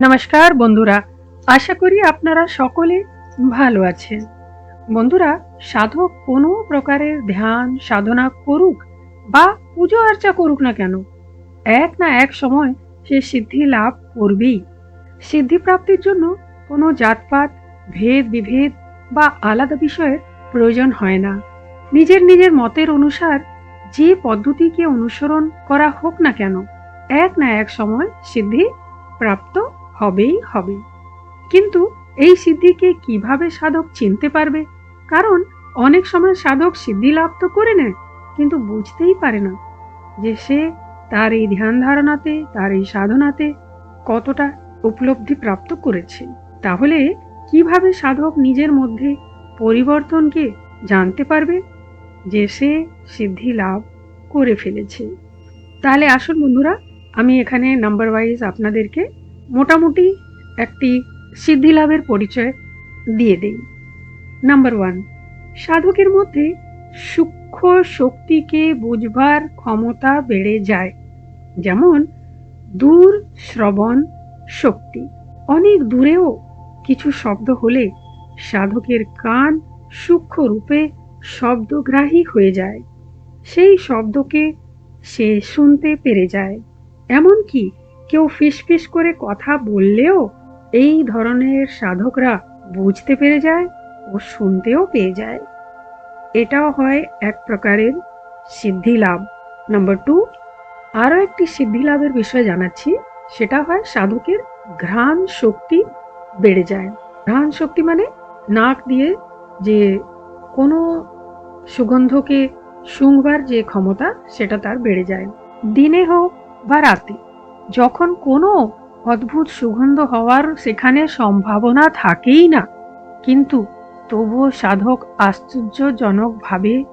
নমস্কার বন্ধুরা, আশা করি আপনারা সকলে ভালো আছেন। বন্ধুরা সাধক কোনো প্রকারের ধ্যান, সাধনা করুক বা পুজো আর্চা করুক না কেন, এক না এক সময় সে সিদ্ধি লাভ করবেই। সিদ্ধি প্রাপ্তির জন্য কোনো জাতপাত, ভেদ বিভেদ বা আলাদা বিষয়ের প্রয়োজন হয় না। নিজের নিজের মতের অনুসার যে পদ্ধতিকে অনুসরণ করা হোক না কেন, এক না এক সময় সিদ্ধি প্রাপ্ত হবেই হবে। কিন্তু এই সিদ্ধিকে কীভাবে সাধক চিনতে পারবে? কারণ অনেক সময় সাধক সিদ্ধি লাভ তো করে নেয়, কিন্তু বুঝতেই পারে না যে সে তার এই ধ্যান ধারণাতে তার এই সাধনাতে কতটা উপলব্ধি প্রাপ্ত করেছে। তাহলে কীভাবে সাধক নিজের মধ্যে পরিবর্তনকে জানতে পারবে যে সে সিদ্ধি লাভ করে ফেলেছে? তাহলে আসুন বন্ধুরা, আমি এখানে নাম্বার ওয়াইজ আপনাদেরকে মোটামুটি একটি সিদ্ধি লাভের পরিচয় দিয়ে দেই। নাম্বার ওয়ান সাধকের মধ্যে সূক্ষ্ম শক্তিকে বুঝবার ক্ষমতা বেড়ে যায়, যেমন দূর শ্রবণ শক্তি। অনেক দূরেও কিছু শব্দ হলে সাধকের কান সূক্ষ্ম রূপে শব্দগ্রাহী হয়ে যায়। সেই শব্দকে সে শুনতে পেরে যায়। এমনকি কেউ ফিসফিস করে কথা বললেও এই ধরনের সাধকরা বুঝতে পেরে যায় ও শুনতেও পেয়ে যায়। এটাও হয় এক প্রকারের সিদ্ধি লাভ। নাম্বার টু, আরও একটি সিদ্ধি লাভের বিষয় জানাচ্ছি, সেটা হয় সাধকের ঘ্রাণ শক্তি বেড়ে যায়। ঘ্রাণ শক্তি মানে নাক দিয়ে যে কোনো সুগন্ধকে শুংবার যে ক্ষমতা, সেটা তার বেড়ে যায়। দিনে হোক বা রাতে। যখন কোনো অদ্ভুত সুগন্ধ হওয়ার সেখানে সম্ভাবনা থাকেই না। কিন্তু তবুও সাধক আশ্চর্যজনকভাবে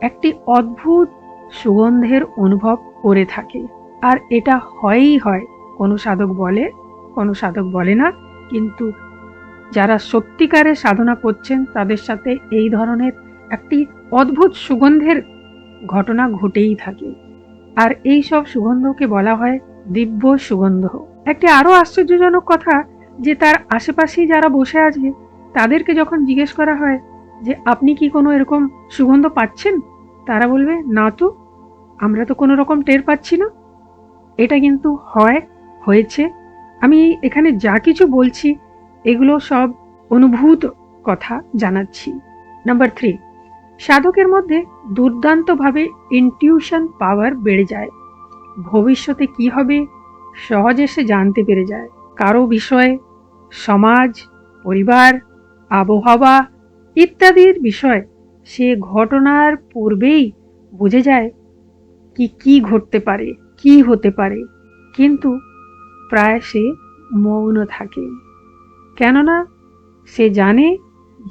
একটি অদ্ভুত সুগন্ধের অনুভব করে থাকে। আর এটা হয়ই হয়, কোনো সাধক বলে, কোনো সাধক বলে না, কিন্তু যারা সত্যিকারে সাধনা করছেন, তাদের সাথে এই ধরনের একটি অদ্ভুত সুগন্ধের ঘটনা ঘটেই থাকে। আর এই সব সুগন্ধকে বলা হয় দিব্য সুগন্ধ। একটি আরও আশ্চর্যজনক কথা যে তার আশেপাশেই যারা বসে আছে, তাদেরকে যখন জিজ্ঞেস করা হয় যে, আপনি কি কোনো এরকম সুগন্ধ পাচ্ছেন? তারা বলবে, না তো, আমরা তো কোনো রকম টের পাচ্ছি না। এটা কিন্তু হয়, হয়েছে। আমি এখানে যা কিছু বলছি, এগুলো সব অনুভূত কথা জানাচ্ছি। নাম্বার থ্রি, সাধকের মধ্যে দুর্দান্তভাবে ইনটিউশন পাওয়ার বেড়ে যায়। ভবিষ্যতে কি হবে, সহজে সে জানতে পেরে যায়। কারও বিষয়ে, সমাজ, পরিবার, আবহাওয়া ইত্যাদির বিষয় সে ঘটনার পূর্বেই বুঝে যায় কি কি ঘটতে পারে, কি হতে পারে। কিন্তু প্রায় সে মৌন থাকে। কেননা সে জানে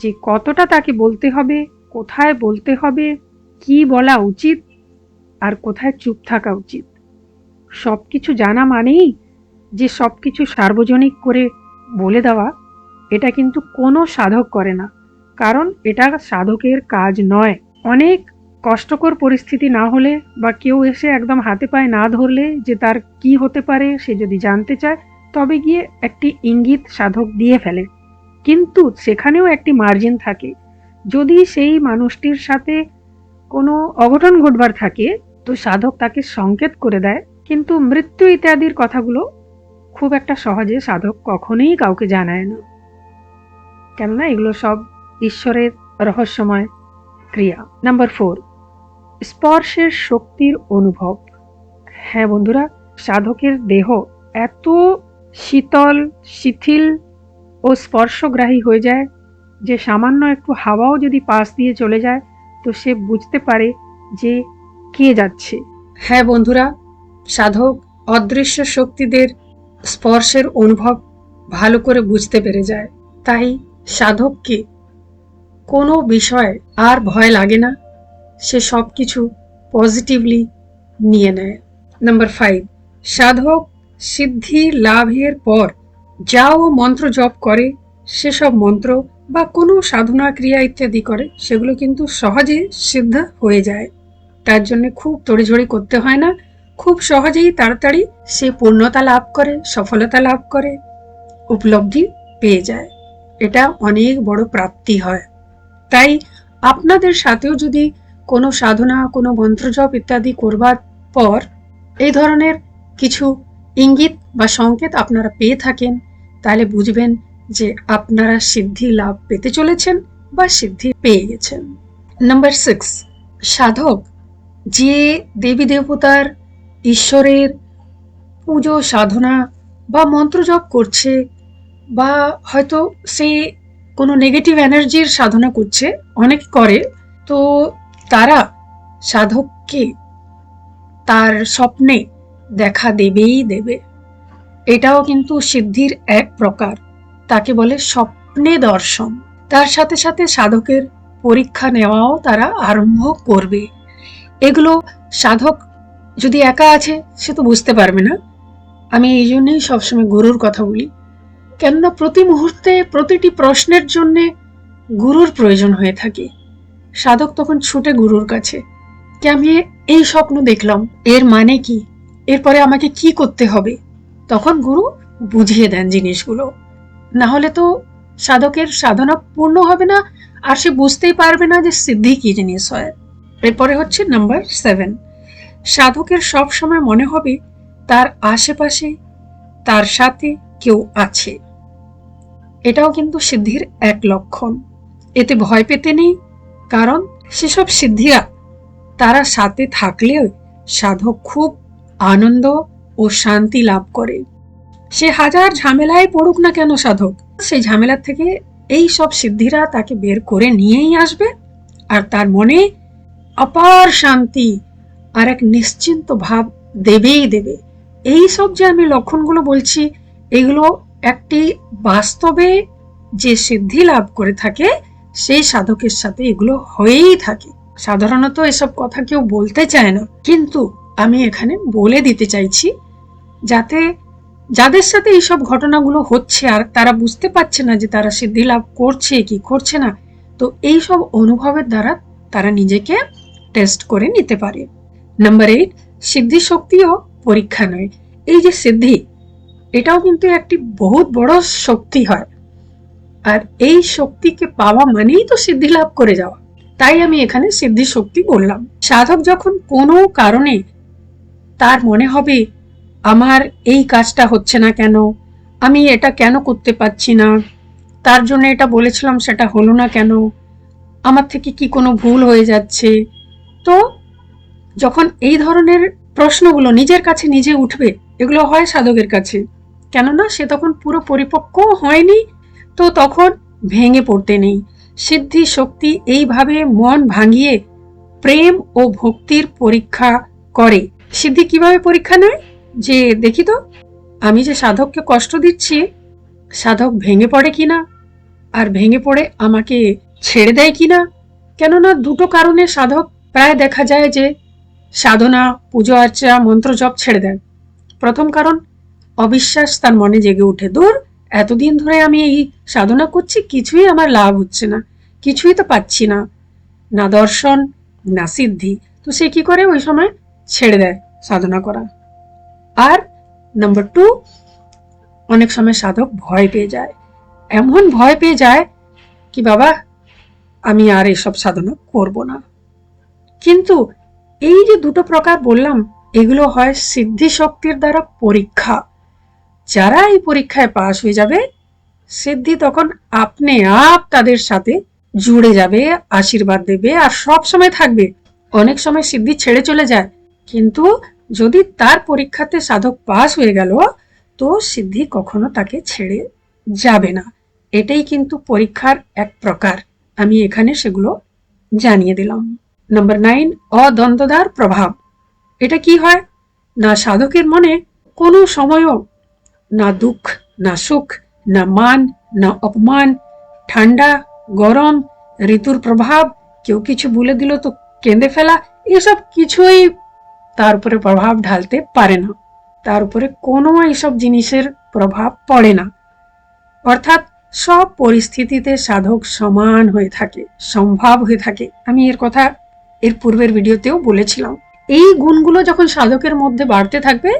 যে কতটা তাকে বলতে হবে, কোথায় বলতে হবে, কি বলা উচিত, আর কোথায় চুপ থাকা উচিত। সব কিছু জানা মানেই যে সব কিছু সার্বজনিক করে বলে দেওয়া, এটা কিন্তু কোনো সাধক করে না। কারণ এটা সাধকের কাজ নয়। অনেক কষ্টকর পরিস্থিতি না হলে বা কেউ এসে একদম হাতে পায়ে না ধরলে যে তার কি হতে পারে সে যদি জানতে চায়, তবে গিয়ে একটি ইঙ্গিত সাধক দিয়ে ফেলে। কিন্তু সেখানেও একটি মার্জিন থাকে। যদি সেই মানুষটির সাথে কোনো অঘটন ঘটবার থাকে, তো সাধক তাকে সংকেত করে দেয় কিন্তু মৃত্যু ইত্যাদির কথাগুলো খুব একটা সহজে সাধক কখনোই কাউকে জানায় না। কেননা এগুলো সব ঈশ্বরের রহস্যময় ক্রিয়া। নাম্বার ফোর, স্পর্শের শক্তির অনুভব। হ্যাঁ বন্ধুরা, সাধকের দেহ এত শীতল, শিথিল ও স্পর্শগ্রাহী হয়ে যায় যে সামান্য একটু হাওয়াও যদি পাশ দিয়ে চলে যায়, তো সে বুঝতে পারে যে কে যাচ্ছে। হ্যাঁ বন্ধুরা সাধক অদৃশ্য শক্তিদের স্পর্শের অনুভব ভালো করে বুঝতে পেরে যায়। তাই সাধককে কোনো বিষয়ে আর ভয় লাগে না। সে সব কিছু পজিটিভলি নিয়ে নেয়। নাম্বার ফাইভ, সাধক সিদ্ধি লাভের পর যা ও মন্ত্র জপ করে, সেসব মন্ত্র বা কোনো সাধনা, ক্রিয়া ইত্যাদি করে, সেগুলো কিন্তু সহজে সিদ্ধ হয়ে যায়। তার জন্য খুব তড়িঝড়ি করতে হয় না। খুব সহজেই তাড়াতাড়ি সে পূর্ণতা লাভ করে, সফলতা লাভ করে, উপলব্ধি পেয়ে যায়। এটা অনেক বড় প্রাপ্তি হয়। তাই আপনাদের সাথেও যদি কোনো সাধনা, কোনো মন্ত্রজপ ইত্যাদি করবার পর এই ধরনের কিছু ইঙ্গিত বা সংকেত আপনারা পেয়ে থাকেন, তাহলে বুঝবেন যে আপনারা সিদ্ধি লাভ পেতে চলেছেন বা সিদ্ধি পেয়ে গেছেন। নাম্বার সিক্স, সাধক যে দেবী দেবতার ঈশ্বরের পুজো, সাধনা বা মন্ত্রজপ করছে বা হয়তো সে কোনো নেগেটিভ এনার্জির সাধনা করছে, অনেক করে, তো তারা সাধককে তার স্বপ্নে দেখা দেবেই দেবে। এটাও কিন্তু সিদ্ধির এক প্রকার। তাকে বলে স্বপ্নে দর্শন। তার সাথে সাথে সাধকের পরীক্ষা নেওয়াও তারা আরম্ভ করবে। এগুলো সাধক যদি একা আছে, সে তো বুঝতে পারবে না। আমি এই জন্যেই সবসময় গুরুর কথা বলি। কেননা প্রতি মুহূর্তে প্রতিটি প্রশ্নের জন্যে গুরুর প্রয়োজন হয়ে থাকে। সাধক তখন ছুটে গুরুর কাছে যে আমি এই স্বপ্ন দেখলাম, এর মানে কি? এরপরে আমাকে কি করতে হবে? তখন গুরু বুঝিয়ে দেন জিনিসগুলো। না হলে তো সাধকের সাধনা পূর্ণ হবে না, আর সে বুঝতেই পারবে না যে সিদ্ধি কি জিনিস হয়। এরপরে হচ্ছে নাম্বার সেভেন সাধকের সব সময় মনে হবে, তার আশেপাশে, তার সাথে কেউ আছে। এটাও কিন্তু সিদ্ধির এক লক্ষণ। এতে ভয় পেতে নেই, কারণ সেসব সিদ্ধিরা, তারা সাথে থাকলেও সাধক খুব আনন্দ ও শান্তি লাভ করে। সে হাজার ঝামেলায় পড়ুক না কেন সাধক? সেই ঝামেলা থেকে এই সব সিদ্ধিরা তাকে বের করে নিয়েই আসবে, আর তার মনে অপার শান্তি আর এক নিশ্চিন্ত ভাব দেবেই দেবে। এই সব যে আমি লক্ষণগুলো বলছি, এগুলো একটি বাস্তবে যে সিদ্ধি লাভ করে থাকে, সেই সাধকের সাথে এগুলো হয়েই থাকে। সাধারণত এসব কথা কেউ বলতে চায় না। কিন্তু আমি এখানে বলে দিতে চাইছি, যাতে যাদের সাথে এইসব ঘটনাগুলো হচ্ছে আর তারা বুঝতে পারছে না যে তারা সিদ্ধি লাভ করছে কি করছে না, তো এই সব অনুভবের দ্বারা তারা নিজেকে টেস্ট করে নিতে পারে। নাম্বার এইট সিদ্ধি শক্তিও পরীক্ষা নয়। এই যে সিদ্ধি, এটাও কিন্তু একটি বহুত বড় শক্তি হয়। আর এই শক্তিকে পাওয়া মানেই তো সিদ্ধি লাভ করে যাওয়া। তাই আমি এখানে সিদ্ধি শক্তি বললাম। সাধক যখন কোনো কারণে তার মনে হবে, আমার এই কাজটা হচ্ছে না কেন? আমি এটা কেন করতে পারছি না? তার জন্য এটা বলেছিলাম, সেটা হলো না কেন? আমার থেকে কি কোনো ভুল হয়ে যাচ্ছে? তো যখন এই ধরনের প্রশ্নগুলো নিজের কাছে নিজে উঠবে, এগুলো হয় সাধকের কাছে। কেননা সে তখন পুরো পরিপক্ক হয়নি, তো তখন ভেঙে পড়তে নেই। সিদ্ধি, শক্তি এইভাবে মন ভাঙিয়ে প্রেম ও ভক্তির পরীক্ষা করে। সিদ্ধি কীভাবে পরীক্ষা নেয়? যে দেখি তো, আমি যে সাধককে কষ্ট দিচ্ছি, সাধক ভেঙে পড়ে কিনা? আর ভেঙে পড়ে আমাকে ছেড়ে দেয় কিনা? কেননা দুটো কারণে সাধক প্রায় দেখা যায় যে সাধনা, পুজো আর্চা মন্ত্র জপ ছেড়ে দেয় প্রথম কারণ, অবিশ্বাস তার মনে জেগে ওঠে। দূর, এতদিন ধরে আমি এই সাধনা করছি, কিছুই আমার লাভ হচ্ছে না। কিছুই তো পাচ্ছি না। না দর্শন, না সিদ্ধি। তো সে কি করে? ওই সময় ছেড়ে দেয় সাধনা করা। আর নাম্বার টু অনেক সময় সাধক ভয় পেয়ে যায়। এমন ভয় পেয়ে যায় কি, বাবা, আমি আর এসব সাধনা করব না। কিন্তু এই যে দুটো প্রকার বললাম, এগুলো হয় সিদ্ধি শক্তির দ্বারা পরীক্ষা। যারা এই পরীক্ষায় পাশ হয়ে যাবে, সিদ্ধি তখন আপনি আপ তাদের সাথে জুড়ে যাবে, আশীর্বাদ দেবে আর সব সময় থাকবে। অনেক সময় সিদ্ধি ছেড়ে চলে যায়। কিন্তু যদি তার পরীক্ষাতে সাধক পাস হয়ে গেল, তো সিদ্ধি কখনো তাকে ছেড়ে যাবে না। এটাই কিন্তু পরীক্ষার এক প্রকার। আমি এখানে সেগুলো জানিয়ে দিলাম। নাম্বার নাইন অদ্বন্দ্বদার প্রভাব। এটা কি হয়? না সাধকের মনে কোনো সময়ও না দুঃখ, না সুখ, না মান, না অপমান, ঠান্ডা, গরম, ঋতুর প্রভাব, কেউ কিছু বলে দিল তো কেঁদে ফেলা, এসব কিছুই তার উপরে প্রভাব ঢালতে পারে না। তার উপরে কোনো এইসব জিনিসের প্রভাব পড়ে না। অর্থাৎ সব পরিস্থিতিতে সাধক সমান হয়ে থাকে, সম্ভব হয়ে থাকে। আমি এর কথা এর পূর্বের ভিডিওতেও বলেছিলাম। এই গুণগুলো যখন সাধকের মধ্যে বাড়তে থাকবে,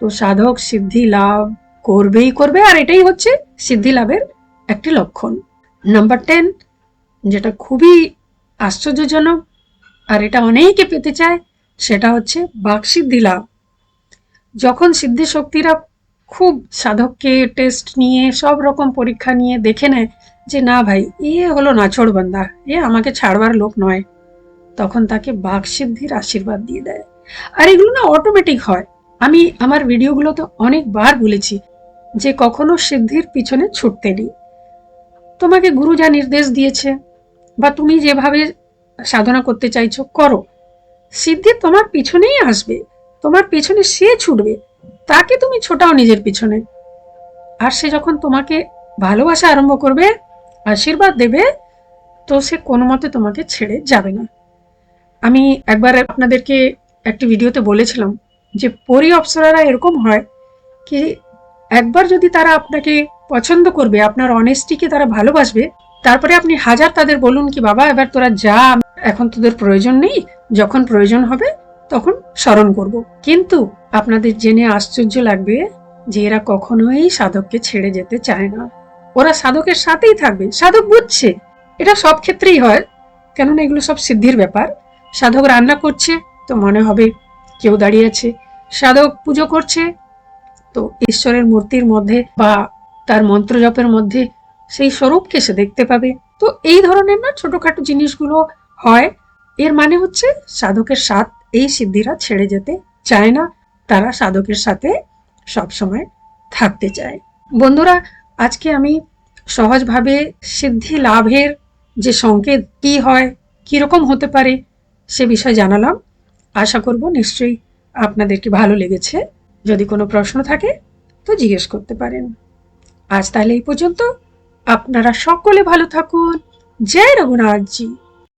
তো সাধক সিদ্ধি লাভ করবেই করবে, আর এটাই হচ্ছে সিদ্ধি লাভের একটি লক্ষণ। নাম্বার টেন যেটা খুবই আশ্চর্যজনক, আর এটা অনেকে পেতে চায়, সেটা হচ্ছে বাকসিদ্ধি লাভ। যখন সিদ্ধি শক্তিরা খুব সাধককে টেস্ট নিয়ে, সব রকম পরীক্ষা নিয়ে দেখে নেয় যে, না ভাই, এ হলো নাছোড় বান্দা, এ আমাকে ছাড়বার লোক নয়। তখন তাকে বাকসিদ্ধির আশীর্বাদ দিয়ে দেয়। আর এগুলো না অটোমেটিক হয়। আমি আমার ভিডিওগুলোতে অনেকবার বলেছি যে কখনো সিদ্ধির পিছনে ছুটতে নেই। তোমাকে গুরু যা নির্দেশ দিয়েছে বা তুমি যেভাবে সাধনা করতে চাইছো করো। সিদ্ধি তোমার পিছনেই আসবে। তোমার পিছনে সে ছুটবে। তাকে তুমি ছোটাও নিজের পিছনে। আর সে যখন তোমাকে ভালোবাসা আরম্ভ করবে, আশীর্বাদ দেবে, তো সে কোনো মতে তোমাকে ছেড়ে যাবে না। আমি একবার আপনাদেরকে একটি ভিডিওতে বলেছিলাম যে পরি অপ্সরারা এরকম হয় কি একবার যদি তারা আপনাকে পছন্দ করবে, আপনার অনেস্টিকে তারা ভালোবাসবে, তারপরে আপনি হাজার তাদের বলুন কি, বাবা, এবার তোরা যা, এখন তোদের প্রয়োজন নেই, যখন প্রয়োজন হবে তখন স্মরণ করব। কিন্তু আপনাদের জেনে আশ্চর্য লাগবে যে এরা কখনোই সাধককে ছেড়ে যেতে চায় না। ওরা সাধকের সাথেই থাকবে। সাধক বুঝছে। এটা সব ক্ষেত্রেই হয়। কেননা এগুলো সব সিদ্ধির ব্যাপার। সাধক রান্না করছে, তো মনে হবে কেউ দাঁড়িয়ে আছে। সাধক পুজো করছে, তো ঈশ্বরের মূর্তির মধ্যে বা তার মন্ত্র জপের মধ্যে সেই স্বরূপকে সে দেখতে পাবে। তো এই ধরনের না ছোটখাটো জিনিসগুলো হয়। এর মানে হচ্ছে সাধকের সাথ এই সিদ্ধিরা ছেড়ে যেতে চায় না। তারা সাধকের সাথে সবসময় থাকতে চায়। বন্ধুরা, আজকে আমি সহজভাবে সিদ্ধি লাভের যে সংকেত কি হয়, কীরকম হতে পারে সে বিষয়ে জানালাম। আশা করব নিশ্চয়ই আপনাদেরকে ভালো লেগেছে। যদি কোনো প্রশ্ন থাকে, তো জিজ্ঞেস করতে পারেন। আজ তাহলে এই পর্যন্ত। আপনারা সকলে ভালো থাকুন। জয় রঘুনাথজি।